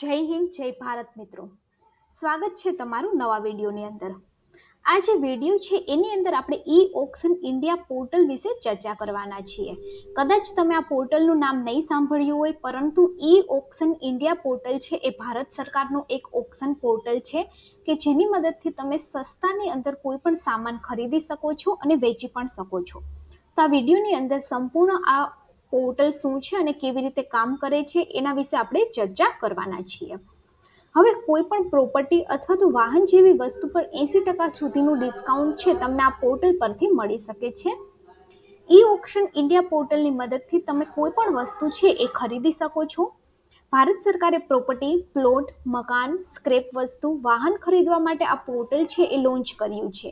જય હિન્દ, જય ભારત મિત્રો. સ્વાગત છે તમારું નવા વિડીયોની અંદર. આ જે વીડિયો છે, એની અંદર આપણે ઈ ઓક્શન ઇન્ડિયા પોર્ટલ વિશે ચર્ચા કરવાના છીએ. કદાચ તમે આ પોર્ટલનું નામ નહીં સાંભળ્યું હોય, પરંતુ ઈ ઓક્શન ઇન્ડિયા પોર્ટલ છે, એ ભારત સરકારનું એક ઓક્શન પોર્ટલ છે, કે જેની મદદથી તમે સસ્તાની અંદર કોઈ પણ સામાન ખરીદી શકો છો અને વેચી પણ શકો છો. તો આ વિડીયોની અંદર સંપૂર્ણ આ પોર્ટલ શું છે અને કેવી રીતે કામ કરે છે, એના વિશે આપણે ચર્ચા કરવાના છીએ. હવે કોઈ પણ પ્રોપર્ટી અથવા તો વાહન જેવી વસ્તુ પર એંસી ટકા સુધીનું ડિસ્કાઉન્ટ છે, તમને આ પોર્ટલ પરથી મળી શકે છે. ઈ ઓક્શન ઇન્ડિયા પોર્ટલની મદદથી તમે કોઈ પણ વસ્તુ છે એ ખરીદી શકો છો. ભારત સરકારે પ્રોપર્ટી પ્લોટ મકાન સ્ક્રેપ વસ્તુ, વાહન ખરીદવા માટે આ પોર્ટલ છે એ લોન્ચ કર્યું છે.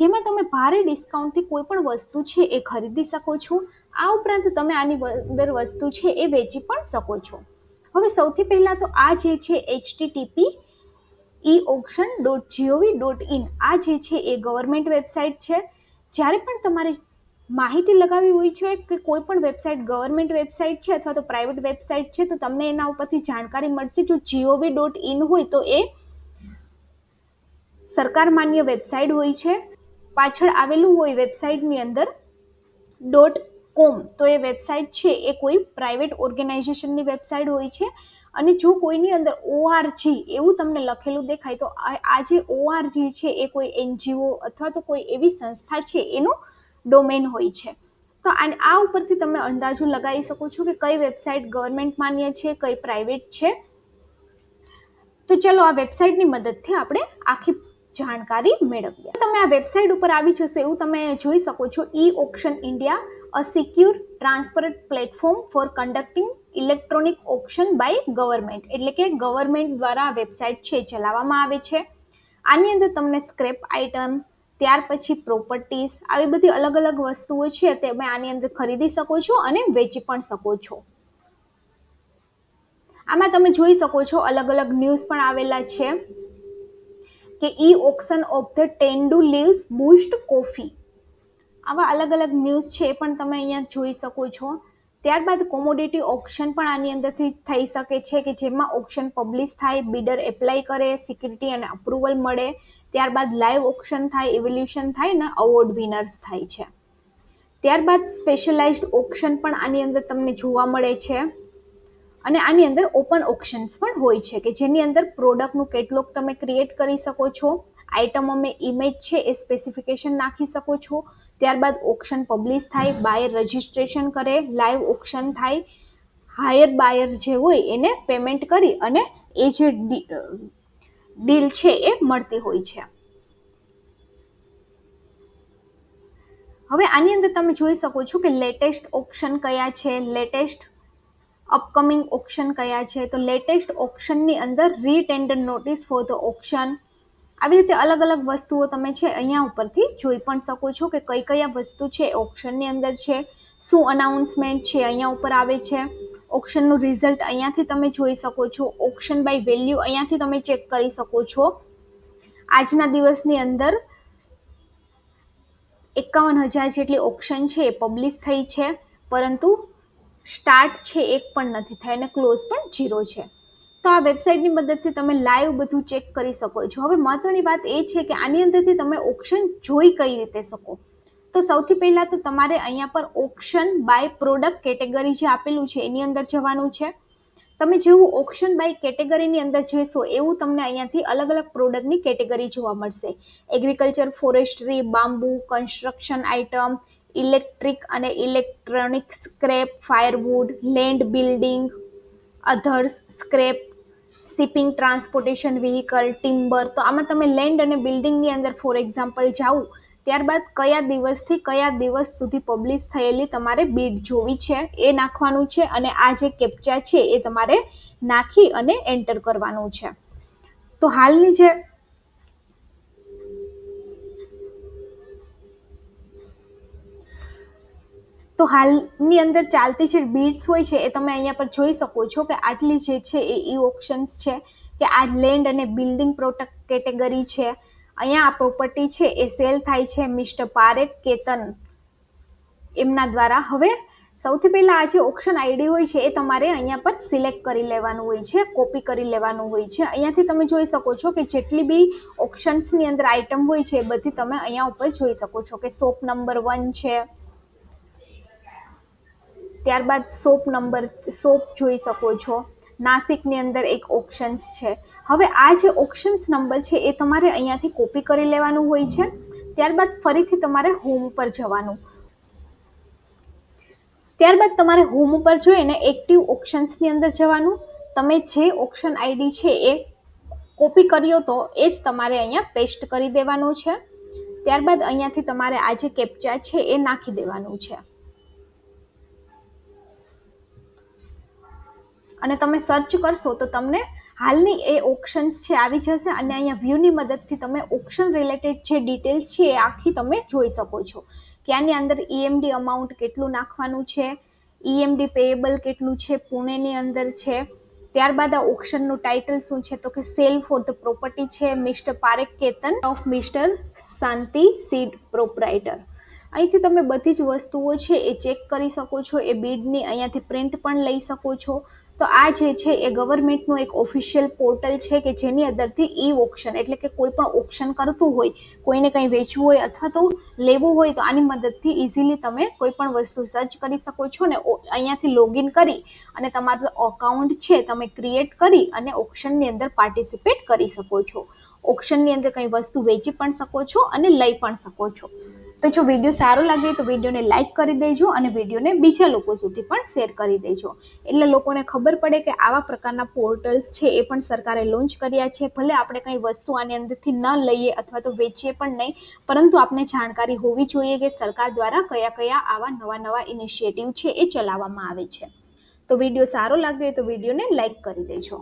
જેમાં તમે ભારે ડિસ્કાઉન્ટથી કોઈ પણ વસ્તુ છે એ ખરીદી શકો છો. આ ઉપરાંત તમે આની અંદર વસ્તુ છે એ વેચી પણ શકો છો. હવે સૌથી પહેલાં તો આ જે છે HTTP e auction dot GOV dot in આ જે છે એ ગવર્મેન્ટ વેબસાઇટ છે. જ્યારે પણ તમારે માહિતી લગાવી હોય છે કે કોઈ પણ વેબસાઇટ ગવર્મેન્ટ વેબસાઇટ છે અથવા તો પ્રાઇવેટ વેબસાઇટ છે, તો તમને એના ઉપરથી જાણકારી મળશે. જો જીઓવી ડોટ ઇન હોય તો એ સરકાર માન્ય વેબસાઇટ હોય છે. પાછળ આવેલું હોય વેબસાઇટની અંદર ડોટ કોમ તો એ વેબસાઇટ છે, એ કોઈ પ્રાઇવેટ ઓર્ગેનાઇઝેશનની વેબસાઇટ હોય છે. અને જો કોઈની અંદર ઓઆરજી એવું તમને લખેલું દેખાય, તો આ જે ઓઆરજી છે, એ કોઈ એનજીઓ અથવા તો કોઈ એવી સંસ્થા છે, એનું ડોમેન હોય છે. તો આ ઉપરથી તમે અંદાજો લગાવી શકો છો કે કઈ વેબસાઇટ ગવર્મેન્ટ માન્ય છે, કઈ પ્રાઇવેટ છે. તો ચલો આ વેબસાઇટની મદદથી આપણે આખી જાણકારી મેળવીએ. તમે આ વેબસાઇટ ઉપર આવી જશો એવું તમે જોઈ શકો છો e auction India a secure transparent platform for conducting electronic auction by government એટલે કે ગવર્મેન્ટ દ્વારા વેબસાઇટ છે ચલાવવામાં આવે છે. આની અંદર તમને સ્ક્રેપ આઇટમ ત્યાર પછી પ્રોપર્ટીઝ આવી બધી અલગ અલગ વસ્તુઓ છે તમે આની અંદર ખરીદી શકો છો અને વેચી પણ શકો છો. આમાં તમે જોઈ શકો છો અલગ અલગ ન્યૂઝ પણ આવેલા છે કે e auction of the tendu leaves boost coffee આવા અલગ અલગ ન્યૂઝ છે એ પણ તમે અહીંયા જોઈ શકો છો. ત્યારબાદ કોમોડિટી ઓપ્શન પણ આની અંદરથી થઈ શકે છે કે જેમાં ઓપ્શન પબ્લિશ થાય બિડર એપ્લાય કરે સિક્યુરિટી અને અપ્રુવલ મળે. ત્યારબાદ લાઈવ ઓપ્શન થાય ઇવોલ્યુશન થાય ને અવોર્ડ વિનર્સ થાય છે. ત્યારબાદ સ્પેશિયલાઇઝ્ડ ઓપ્શન પણ આની અંદર તમને જોવા મળે છે. અને આની અંદર ઓપન ઓપ્શન્સ પણ હોય છે કે જેની અંદર પ્રોડક્ટનું કેટલોગ તમે ક્રિએટ કરી શકો છો. આઇટમ અમે ઇમેજ છે એ સ્પેસિફિકેશન નાખી શકો છો. ત્યારબાદ ઓક્શન પબ્લિશ થાય બાયર રજિસ્ટ્રેશન કરે લાઈવ ઓક્શન થાય હાયર બાયર જે હોય એને પેમેન્ટ કરી અને એ જે ડીલ છે એ મળતી હોય છે. હવે આની અંદર તમે જોઈ શકો છો કે લેટેસ્ટ ઓપ્શન કયા છે લેટેસ્ટ અપકમિંગ ઓપ્શન કયા છે. તો લેટેસ્ટ ઓપ્શનની અંદર retender notice for the option આવી રીતે અલગ અલગ વસ્તુઓ તમે છે અહીંયા ઉપરથી જોઈ પણ શકો છો કે કઈ કયા વસ્તુ છે ઓપ્શનની અંદર છે, શું અનાઉન્સમેન્ટ છે અહીંયા ઉપર આવે છે. ઓપ્શનનું રિઝલ્ટ અહીંયાથી તમે જોઈ શકો છો. ઓપ્શન બાય વેલ્યુ અહીંયાથી તમે ચેક કરી શકો છો. આજના દિવસની અંદર એકાવન હજાર જેટલી ઓપ્શન છે એ પબ્લિશ થઈ છે, પરંતુ સ્ટાર્ટ છે એક પણ નથી થાય અને ક્લોઝ પણ જીરો છે. તો આ વેબસાઇટની મદદથી તમે લાઈવ બધું ચેક કરી શકો. છો હવે મહત્વની વાત એ છે કે આની અંદરથી તમે ઓપ્શન જોઈ કઈ રીતે શકો. તો સૌથી પહેલાં તો તમારે અહીંયા પર ઓપ્શન બાય પ્રોડક્ટ કેટેગરી જે આપેલું છે એની અંદર જવાનું છે. તમે જેવું ઓપ્શન બાય કેટેગરીની અંદર જશો એવું તમને અહીંયાથી અલગ અલગ પ્રોડક્ટની કેટેગરી જોવા મળશે. Agriculture, forestry, bamboo, construction item, electric અને electronic scrap, firewood, land building, others, scrap shipping, transportation vehicle timber તો આમાં તમે લેન્ડ અને બિલ્ડિંગની અંદર ફોર એક્ઝામ્પલ જાઓ, ત્યારબાદ કયા દિવસથી કયા દિવસ સુધી પબ્લિશ થયેલી તમારે બીડ જોવી છે, એ નાખવાનું છે અને આ જે કેપ્ચા છે એ તમારે નાખી અને એન્ટર કરવાનું છે. તો હાલની જે તો હાલની અંદર ચાલતી જે બીડ્સ હોય છે એ તમે અહીંયા પર જોઈ શકો છો કે આટલી જે છે એ ઈ ઓપ્શન્સ છે કે આ લેન્ડ અને બિલ્ડિંગ પ્રોડક્ટ કેટેગરી છે. અહીંયા આ પ્રોપર્ટી છે એ સેલ થાય છે મિસ્ટર પારેખ કેતન. એમના દ્વારા. હવે સૌથી પહેલાં આ જે ઓપ્શન આઈડી હોય છે એ તમારે અહીંયા પર સિલેક્ટ કરી લેવાનું હોય છે, કોપી કરી લેવાનું હોય છે. અહીંયાથી તમે જોઈ શકો છો કે જેટલી બી ઓપ્શન્સની અંદર આઇટમ હોય છે એ બધી તમે અહીંયા ઉપર જોઈ શકો છો કે સોપ નંબર વન છે ત્યારબાદ સોપ નંબર, સોપ જોઈ શકો છો. નાસિકની અંદર એક ઓપ્શન્સ છે. હવે આ જે ઓપ્શન્સ નંબર છે, એ તમારે અહીંયાથી કોપી કરી લેવાનું હોય છે. ત્યારબાદ ફરીથી તમારે હોમ પર જવાનું. ત્યારબાદ તમારે હોમ ઉપર જોઈને એક્ટિવ ઓપ્શન્સની અંદર જવાનું. તમે જે ઓપ્શન આઈડી છે, એ કોપી કર્યો તો એ જ તમારે અહીંયા પેસ્ટ કરી દેવાનું છે. ત્યારબાદ અહીંયાથી તમારે આ જે કેપ્ચા છે, એ નાખી દેવાનું છે. અને તમે સર્ચ કરશો તો તમને હાલની એ ઓપ્શન્સ છે, આવી જશે અને અહીંયા વ્યૂની મદદથી તમે ઓપ્શન રિલેટેડ જે ડિટેલ્સ છે એ આખી તમે જોઈ શકો છો. કે આની અંદર ઈએમડી અમાઉન્ટ કેટલું નાખવાનું છે ઈએમડી પેએબલ કેટલું છે, પુણેની અંદર છે, ત્યારબાદ આ ઓપ્શનનું ટાઇટલ શું છે, તો કે સેલ ફોર ધ પ્રોપર્ટી છે, mister Parekh Ketan of mister Shanti seed proprietor અહીંથી તમે બધી જ વસ્તુઓ છે એ ચેક કરી શકો છો, એ બીડની અહીંયાથી પ્રિન્ટ પણ લઈ શકો છો. તો આ જે છે એ ગવર્મેન્ટનું એક ઓફિશિયલ પોર્ટલ છે કે જેની અંદરથી ઈ ઓપ્શન એટલે કે કોઈ પણ ઓપ્શન કરતું હોય, કોઈને કંઈ વેચવું હોય અથવા તો લેવું હોય, તો આની મદદથી ઇઝીલી તમે કોઈ પણ વસ્તુ સર્ચ કરી શકો છો ને અહીંયાથી લોગિન કરી અને તમારું અકાઉન્ટ છે તમે ક્રિએટ કરી અને ઓપ્શનની અંદર પાર્ટિસિપેટ કરી શકો છો. ઓપ્શનની અંદર કંઈ વસ્તુ વેચી પણ શકો છો અને લઈ પણ શકો છો. તો જો વીડિયો સારો લાગે તો વિડીયોને લાઇક કરી દેજો અને વિડીયોને બીજા લોકો સુધી પણ શેર કરી દેજો. એટલે લોકોને ખબર પડે કે આવા પ્રકારના પોર્ટલ્સ છે એ પણ સરકારે લોન્ચ કર્યા છે. ભલે આપણે કંઈ વસ્તુ આની અંદરથી ન લઈએ અથવા તો વેચીએ પણ નહીં, પરંતુ આપણે જાણકારી હોવી જોઈએ કે સરકાર દ્વારા કયા કયા આવા નવા નવા ઇનિશિયેટિવ છે એ ચલાવવામાં આવે છે. તો વીડિયો સારો લાગ્યો હોય તો વિડીયોને લાઇક કરી દેજો.